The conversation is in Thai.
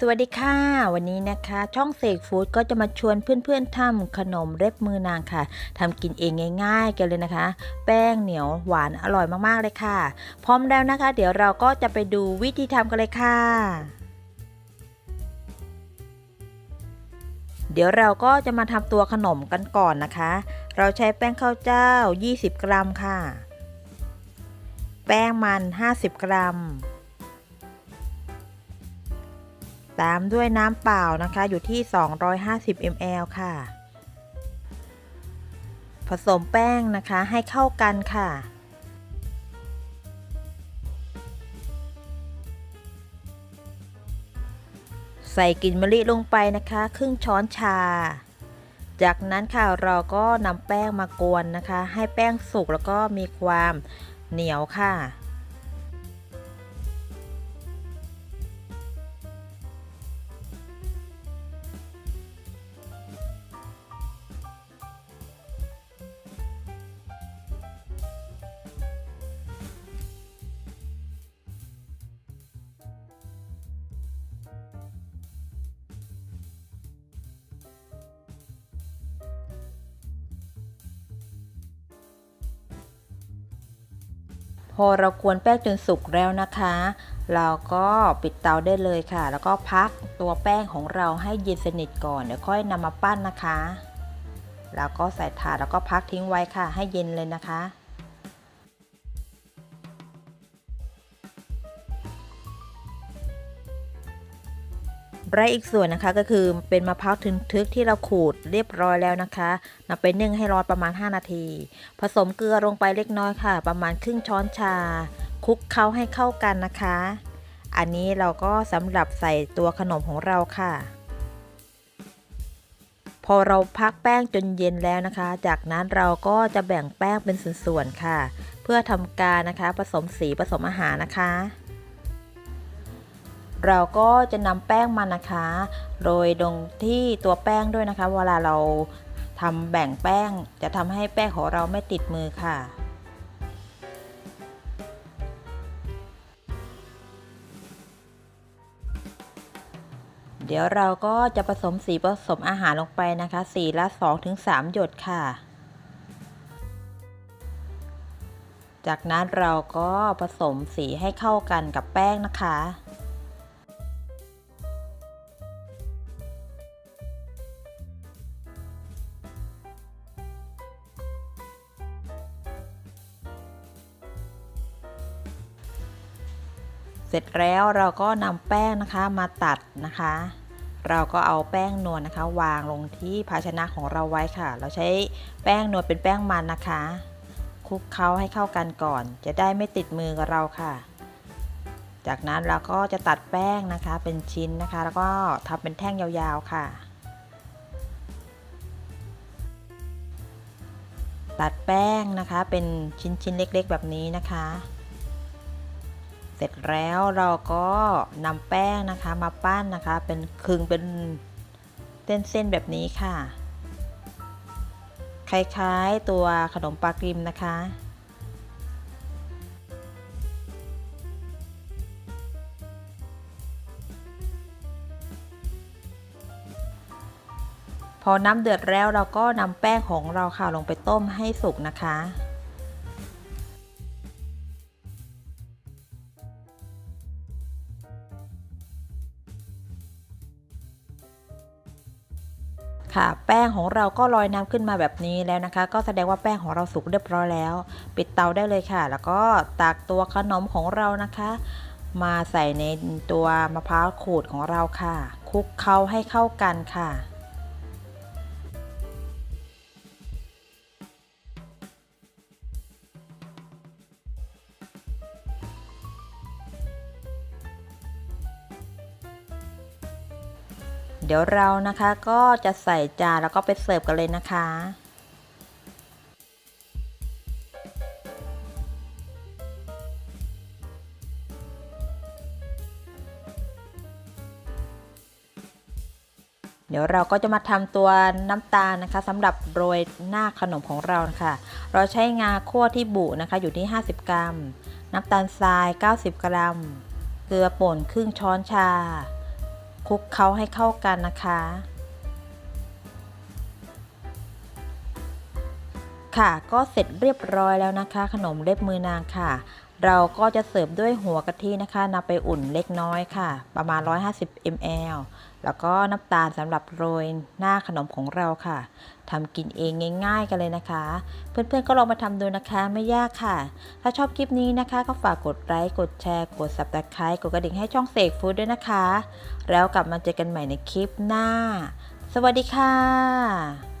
สวัสดีค่ะ วันนี้นะคะ ช่องเสกฟู้ดก็จะมาชวนเพื่อนๆทำขนมเร็บมือนางค่ะทำกินเองง่ายๆกันเลยนะคะ แป้งเหนียวหวานอร่อยมากๆเลยค่ะ พร้อมแล้วนะคะ เดี๋ยวเราก็จะไปดูวิธีทำกันเลยค่ะ เดี๋ยวเราก็จะมาทำตัวขนมกันก่อนนะคะ เราใช้แป้งข้าวเจ้า 20 กรัมค่ะ แป้งมัน 50 กรัม ตามด้วยน้ำเปล่านะคะอยู่ที่ 250 ml ค่ะ ผสมแป้งนะคะให้เข้ากันค่ะ ใส่กลิ่นมะลิลงไปนะคะ ครึ่งช้อนชา จากนั้นค่ะเราก็นำแป้งมากวนนะคะ ให้แป้งสุกแล้วก็มีความเหนียวค่ะ พอเรากวนแป้งจนสุกแล้วนะคะ เราก็ปิดเตาได้เลยค่ะ แล้วก็พักตัวแป้งของเราให้เย็นสนิทก่อนเดี๋ยวค่อยนำมาปั้นนะคะ แล้วก็ใส่ถาดแล้วก็พักทิ้งไว้ค่ะ ให้เย็นเลยนะคะ และอีกส่วนนะคะก็คือเป็นมะพร้าวทึนทึกที่เราขูดเรียบร้อยแล้วนะคะนำไปนึ่งให้ร้อนประมาณ 5 นาที ผสมเกลือลงไปเล็กน้อยค่ะ ประมาณครึ่งช้อนชาคลุกเคล้าให้เข้ากันนะคะ อันนี้เราก็สำหรับใส่ตัวขนมของเราค่ะ พอเราพักแป้งจนเย็นแล้วนะคะ จากนั้นเราก็จะแบ่งแป้งเป็นส่วนๆค่ะ เพื่อทำการนะคะ ผสมสีผสมอาหารนะคะ เราก็จะนำแป้งมันนะคะโรยลงที่ตัวแป้งด้วยนะคะ เวลาเราทำแบ่งแป้งจะทำให้แป้งของเราไม่ติดมือค่ะเดี๋ยวเราก็จะผสมสีผสมอาหารลงไปนะคะสีละ2-3หยดค่ะ จากนั้นเราก็ผสมสีให้เข้ากันกับแป้งนะคะ เสร็จแล้วเราก็นำแป้งนะคะมาตัดนะคะ เราก็เอาแป้งนวลนะคะ วางลงที่ภาชนะของเราไว้ค่ะ เราใช้แป้งนวลเป็นแป้งมันนะคะคลุกเคล้าให้เข้ากันก่อน จะได้ไม่ติดมือกับเราค่ะ จากนั้นเราก็จะตัดแป้งนะคะเป็นชิ้นนะคะ แล้วก็ทำเป็นแท่งยาวๆค่ะ ตัดแป้งนะคะเป็นชิ้นๆเล็กๆแบบนี้นะคะ เสร็จแล้วเราก็นำแป้งนะคะมาปั้นนะคะ เป็นคึงเป็นเส้นๆแบบนี้ค่ะ คล้ายๆตัวขนมปลากริมนะคะพอน้ำเดือดแล้วเราก็นำแป้งของเราค่ะลงไปต้มให้สุกนะคะ ค่ะ แป้งของเราก็ลอยน้ำขึ้นมาแบบนี้แล้วนะคะ ก็แสดงว่าแป้งของเราสุกเรียบร้อยแล้ว ปิดเตาได้เลยค่ะ แล้วก็ตักตัวขนมของเรานะคะ มาใส่ในตัวมะพร้าวขูดของเราค่ะคลุกเคล้าให้เข้ากันค่ะ เดี๋ยวเรานะคะก็จะใส่จานแล้วก็ไปเสิร์ฟกันเลยนะคะเดี๋ยวเราก็จะมาทำตัวน้ำตาลนะคะสำหรับโรยหน้าขนมของเรานะคะเราใช้งาคั่วที่บุนะคะอยู่ที่ 50 กรัม น้ำตาลทราย 90 กรัม เกลือป่นครึ่งช้อนชา คลุกเคล้าให้เข้ากันนะคะ ค่ะก็เสร็จเรียบร้อยแล้วนะคะ ขนมเล็บมือนางค่ะ เราก็จะเสิร์ฟด้วยหัวกะทินะคะนำไปอุ่นเล็กน้อยค่ะ ประมาณ 150 ml แล้วก็น้ำตาลสำหรับโรยหน้าขนมของเราค่ะทำกินเองง่าย ๆ กันเลยนะคะ เพื่อนๆก็ลองมาทำดูนะคะไม่ยากค่ะ ถ้าชอบคลิปนี้นะคะ ก็ฝากกดไลค์กดแชร์ กด subscribe กดกระดิ่งให้ช่องเสกฟู้ดด้วยนะคะ แล้วกลับมาเจอกันใหม่ในคลิปหน้า สวัสดีค่ะ